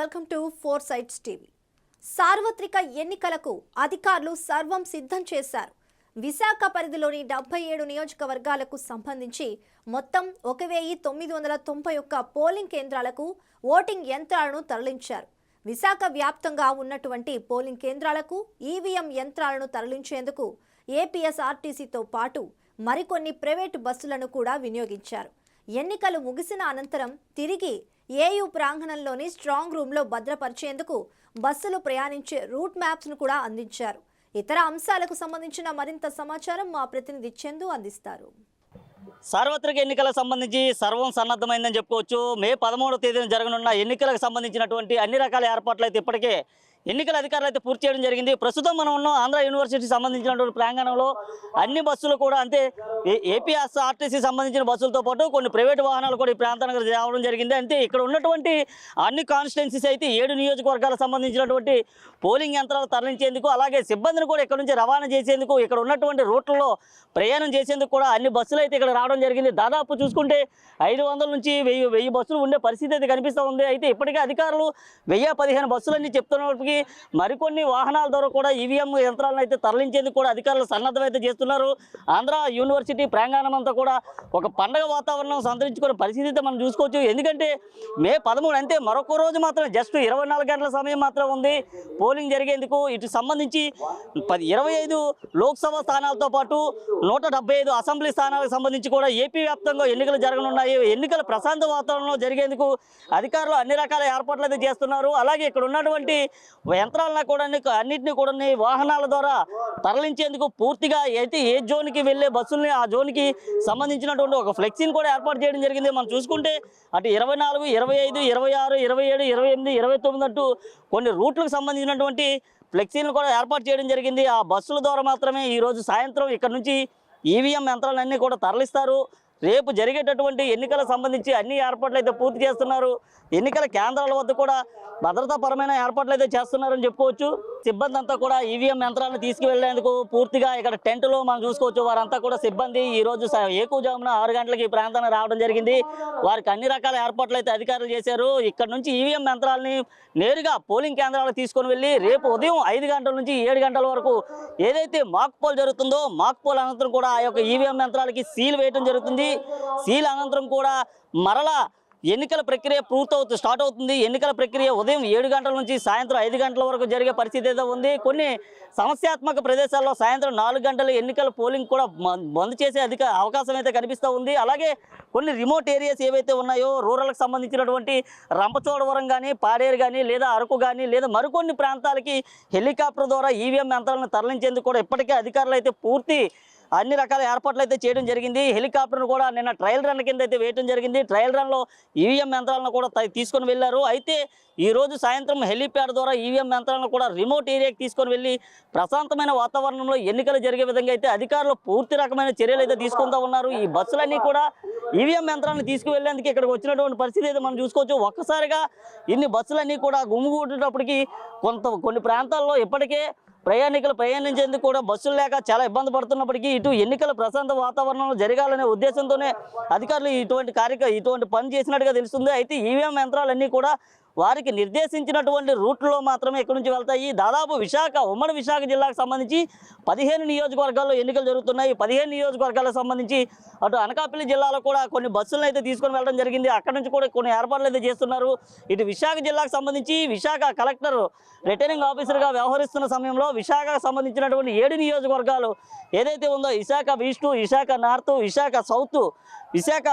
Welcome to four sites TV. సార్వత్రిక ఎన్నికలకు అధికారులు సర్వం సిద్ధం చేశారు. విశాఖ పరిధిలోని డెబ్బై ఏడు నియోజకవర్గాలకు సంబంధించి మొత్తం ఒక వెయ్యి తొమ్మిది వందల తొంభై ఒక్క పోలింగ్ కేంద్రాలకు ఓటింగ్ యంత్రాలను తరలించారు. విశాఖ వ్యాప్తంగా ఉన్నటువంటి పోలింగ్ కేంద్రాలకు ఈవీఎం యంత్రాలను తరలించేందుకు ఏపీఎస్ఆర్టీసీతో పాటు మరికొన్ని ప్రైవేటు బస్సులను కూడా వినియోగించారు. ఎన్నికలు ముగిసిన అనంతరం తిరిగి ఏయూ ప్రాంగణంలోని స్ట్రాంగ్ రూమ్లో భద్రపరిచేందుకు బస్సులు ప్రయాణించే రూట్ మ్యాప్స్ను కూడా అందించారు. ఇతర అంశాలకు సంబంధించిన మరింత సమాచారం మా ప్రతినిధి చందు అందిస్తారు. సార్వత్రిక ఎన్నికలకు సంబంధించి సర్వం సన్నద్ధమైందని చెప్పుకోవచ్చు. మే పదమూడవ తేదీన జరగనున్న ఎన్నికలకు సంబంధించినటువంటి అన్ని రకాల ఏర్పాట్లు అయితే ఇప్పటికే ఎన్నికల అధికారులు అయితే పూర్తి చేయడం జరిగింది. ప్రస్తుతం మనం ఉన్న ఆంధ్ర యూనివర్సిటీకి సంబంధించినటువంటి ప్రాంగణంలో అన్ని బస్సులు కూడా అంటే ఏపీఎస్ ఆర్టీసీ సంబంధించిన బస్సులతో పాటు కొన్ని ప్రైవేట్ వాహనాలు కూడా ఈ ప్రాంతానికి రావడం జరిగింది. అంటే ఇక్కడ ఉన్నటువంటి అన్ని కాన్స్టిట్యున్సీస్ అయితే ఏడు నియోజకవర్గాలకు సంబంధించినటువంటి పోలింగ్ యంత్రాలు తరలించేందుకు అలాగే సిబ్బందిని కూడా ఇక్కడ నుంచి రవాణా చేసేందుకు ఇక్కడ ఉన్నటువంటి రూట్లలో ప్రయాణం చేసేందుకు కూడా అన్ని బస్సులు అయితే ఇక్కడ రావడం జరిగింది. దాదాపు చూసుకుంటే ఐదు వందల నుంచి వెయ్యి వెయ్యి బస్సులు ఉండే పరిస్థితి అయితే కనిపిస్తూ ఉంది. అయితే ఇప్పటికే అధికారులు వెయ్యి పదిహేను బస్సులన్నీ చెప్తున్నప్పటికీ మరికొన్ని వాహనాల ద్వారా కూడా ఈవీఎం యంత్రాలను అయితే తరలించేందుకు కూడా అధికారులు సన్నద్ధం అయితే చేస్తున్నారు. ఆంధ్ర యూనివర్సిటీ ప్రాంగణం అంతా కూడా ఒక పండగ వాతావరణం సంతరించుకునే పరిస్థితి అయితే మనం చూసుకోవచ్చు. ఎందుకంటే మే పదమూడు అంటే మరొక రోజు మాత్రం జస్ట్ ఇరవై నాలుగు గంటల సమయం మాత్రం ఉంది. పోలింగ్ జరిగేందుకు ఇటు సంబంధించి పది ఇరవై ఐదు లోక్సభ స్థానాలతో పాటు నూట ఐదు అసెంబ్లీ స్థానాలకు సంబంధించి కూడా ఏపీ వ్యాప్తంగా ఎన్నికలు జరగనున్నాయి. ఎన్నికల ప్రశాంత వాతావరణంలో జరిగేందుకు అధికారులు అన్ని రకాల ఏర్పాట్లు అయితే చేస్తున్నారు. అలాగే ఇక్కడ ఉన్నటువంటి యంత్రాలను కూడా అన్నింటినీ కూడా వాహనాల ద్వారా తరలించేందుకు పూర్తిగా అయితే ఏ జోన్కి వెళ్ళే బస్సుల్ని ఆ ఆ జోన్కి సంబంధించినటువంటి ఒక ఫ్లెక్సీని కూడా ఏర్పాటు చేయడం జరిగింది. మనం చూసుకుంటే అటు ఇరవై నాలుగు ఇరవై ఐదు ఇరవై ఆరు ఇరవై ఏడు ఇరవై ఎనిమిది ఇరవై తొమ్మిది అంటూ కొన్ని రూట్లకు సంబంధించినటువంటి ఫ్లెక్సీలను కూడా ఏర్పాటు చేయడం జరిగింది. ఆ బస్సుల ద్వారా మాత్రమే ఈరోజు సాయంత్రం ఇక్కడ నుంచి ఈవీఎం యంత్రాలన్నీ కూడా తరలిస్తారు. రేపు జరిగేటటువంటి ఎన్నికలకు సంబంధించి అన్ని ఏర్పాట్లు అయితే పూర్తి చేస్తున్నారు. ఎన్నికల కేంద్రాల వద్ద కూడా భద్రతాపరమైన ఏర్పాట్లు అయితే చేస్తున్నారని చెప్పుకోవచ్చు. సిబ్బంది అంతా కూడా ఈవీఎం యంత్రాలను తీసుకువెళ్ళేందుకు పూర్తిగా ఇక్కడ టెంట్లో మనం చూసుకోవచ్చు. వారంతా కూడా సిబ్బంది ఈ రోజు స- ఏకుజామున ఆరు గంటలకు ఈ ప్రాంతానికి రావడం జరిగింది. వారికి అన్ని రకాల ఏర్పాట్లు అయితే అధికారులు చేశారు. ఇక్కడ నుంచి ఈవీఎం యంత్రాలని నేరుగా పోలింగ్ కేంద్రాలకు తీసుకొని వెళ్ళి రేపు ఉదయం ఐదు గంటల నుంచి ఏడు గంటల వరకు ఏదైతే మాక్ పోల్ జరుగుతుందో మాక్ పోల్ అనంతరం కూడా ఆ యొక్క ఈవీఎం యంత్రాలకి సీల్ వేయడం జరుగుతుంది. సీల్ అనంతరం కూడా మరలా ఎన్నికల ప్రక్రియ పూర్తవుతు స్టార్ట్ అవుతుంది. ఎన్నికల ప్రక్రియ ఉదయం ఏడు గంటల నుంచి సాయంత్రం ఐదు గంటల వరకు జరిగే పరిస్థితి అయితే ఉంది. కొన్ని సమస్యాత్మక ప్రదేశాల్లో సాయంత్రం నాలుగు గంటల ఎన్నికల పోలింగ్ కూడా మ- బంద్ చేసే అధిక అవకాశం అయితే కనిపిస్తూ ఉంది. అలాగే కొన్ని రిమోట్ ఏరియాస్ ఏవైతే ఉన్నాయో రూరల్కి సంబంధించినటువంటి రంపచోడవరం కానీ పాడేరు కానీ లేదా అరకు కానీ లేదా మరికొన్ని ప్రాంతాలకి హెలికాప్టర్ ద్వారా ఈవీఎం యంత్రాలను తరలించేందుకు కూడా ఇప్పటికే అధికారులు అయితే పూర్తి అన్ని రకాల ఏర్పాట్లు అయితే చేయడం జరిగింది. హెలికాప్టర్ను కూడా నిన్న ట్రయల్ రన్ కింద అయితే వేయడం జరిగింది. ట్రయల్ రన్లో ఈవీఎం యంత్రాలను కూడా తీసుకొని వెళ్ళారు. అయితే ఈరోజు సాయంత్రం హెలిప్యాడ్ ద్వారా ఈవీఎం యంత్రాలను కూడా రిమోట్ ఏరియాకి తీసుకొని వెళ్ళి ప్రశాంతమైన వాతావరణంలో ఎన్నికలు జరిగే విధంగా అయితే అధికారులు పూర్తి రకమైన చర్యలు అయితే తీసుకుంటూ ఉన్నారు. ఈ బస్సులన్నీ కూడా ఈవీఎం యంత్రాలను తీసుకువెళ్ళేందుకు ఇక్కడికి వచ్చినటువంటి పరిస్థితి అయితే మనం చూసుకోవచ్చు. ఒక్కసారిగా ఇన్ని బస్సులన్నీ కూడా గుమ్మిగూడేటప్పటికి కొంత కొన్ని ప్రాంతాల్లో ఇప్పటికే ప్రయాణికులు ప్రయాణించేందుకు కూడా బస్సులు లేక చాలా ఇబ్బంది పడుతున్నప్పటికీ ఇటు ఎన్నికల ప్రశాంత వాతావరణంలో జరగాలనే ఉద్దేశంతోనే అధికారులు ఇటువంటి కార్యక్రమం ఇటువంటి పని చేసినట్టుగా తెలుస్తుంది. అయితే ఈవీఎం యంత్రాలన్నీ కూడా వారికి నిర్దేశించినటువంటి రూట్లో మాత్రమే ఇక్కడి నుంచి వెళ్తాయి? దాదాపు విశాఖ ఉమ్మడి విశాఖ జిల్లాకు సంబంధించి పదిహేను నియోజకవర్గాల్లో ఎన్నికలు జరుగుతున్నాయి. పదిహేను నియోజకవర్గాలకు సంబంధించి అటు అనకాపల్లి జిల్లాలో కూడా కొన్ని బస్సులను అయితే తీసుకొని వెళ్ళడం జరిగింది. అక్కడి నుంచి కూడా కొన్ని ఏర్పాట్లు అయితే చేస్తున్నారు. ఇటు విశాఖ జిల్లాకు సంబంధించి విశాఖ కలెక్టర్ రిటర్నింగ్ ఆఫీసర్గా వ్యవహరిస్తున్న సమయంలో విశాఖకు సంబంధించినటువంటి ఏడు నియోజకవర్గాలు ఏదైతే ఉందో Visakha east Visakha north Visakha south Visakha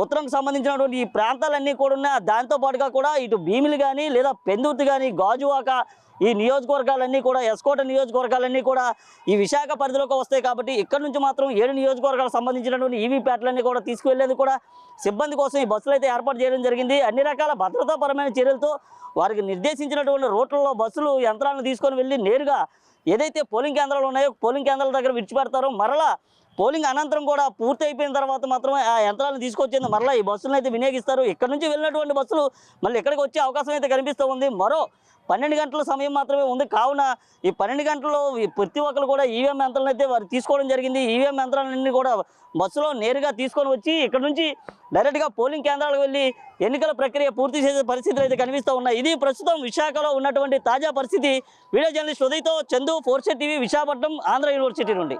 ఉత్తరం సంబంధించినటువంటి ఈ ప్రాంతాలన్నీ కూడా ఉన్నాయి. దాంతోపాటుగా కూడా ఇటు భీమిలి కానీ లేదా పెందుర్తి కానీ గాజువాక ఈ నియోజకవర్గాలన్నీ కూడా ఎస్కోట నియోజకవర్గాలన్నీ కూడా ఈ విశాఖ పరిధిలోకి వస్తాయి కాబట్టి ఇక్కడ నుంచి మాత్రం ఏడు నియోజకవర్గాలకు సంబంధించినటువంటి ఈవీ ప్యాట్లన్నీ కూడా తీసుకువెళ్ళేది కూడా సిబ్బంది కోసం ఈ బస్సులు అయితే ఏర్పాటు చేయడం జరిగింది. అన్ని రకాల భద్రతాపరమైన చర్యలతో వారికి నిర్దేశించినటువంటి రూట్లలో బస్సులు యంత్రాలను తీసుకొని వెళ్ళి నేరుగా ఏదైతే పోలింగ్ కేంద్రాలు ఉన్నాయో పోలింగ్ కేంద్రాల దగ్గర విడిచిపెడతారో మరలా పోలింగ్ అనంతరం కూడా పూర్తి అయిపోయిన తర్వాత మాత్రమే ఆ యంత్రాలను తీసుకొచ్చేందుకు మరలా ఈ బస్సులను అయితే వినియోగిస్తారు. ఇక్కడ నుంచి వెళ్ళినటువంటి బస్సులు మళ్ళీ ఇక్కడికి వచ్చే అవకాశం అయితే కనిపిస్తూ ఉంది. మరో పన్నెండు గంటల సమయం మాత్రమే ఉంది. కావున ఈ పన్నెండు గంటల్లో ఈ ప్రతి ఒక్కరు కూడా ఈవీఎం యంత్రాలను అయితే వారు తీసుకోవడం జరిగింది. ఈవీఎం యంత్రాలన్నీ కూడా బస్సులో నేరుగా తీసుకొని వచ్చి ఇక్కడ నుంచి డైరెక్ట్గా పోలింగ్ కేంద్రాలకు వెళ్ళి ఎన్నికల ప్రక్రియ పూర్తి చేసే పరిస్థితులు అయితే కనిపిస్తూ ఉన్నాయి. ఇది ప్రస్తుతం విశాఖలో ఉన్నటువంటి తాజా పరిస్థితి. Video journalist ఉదయ్తో Chandu four sites TV Visakhapatnam Andhra university నుండి.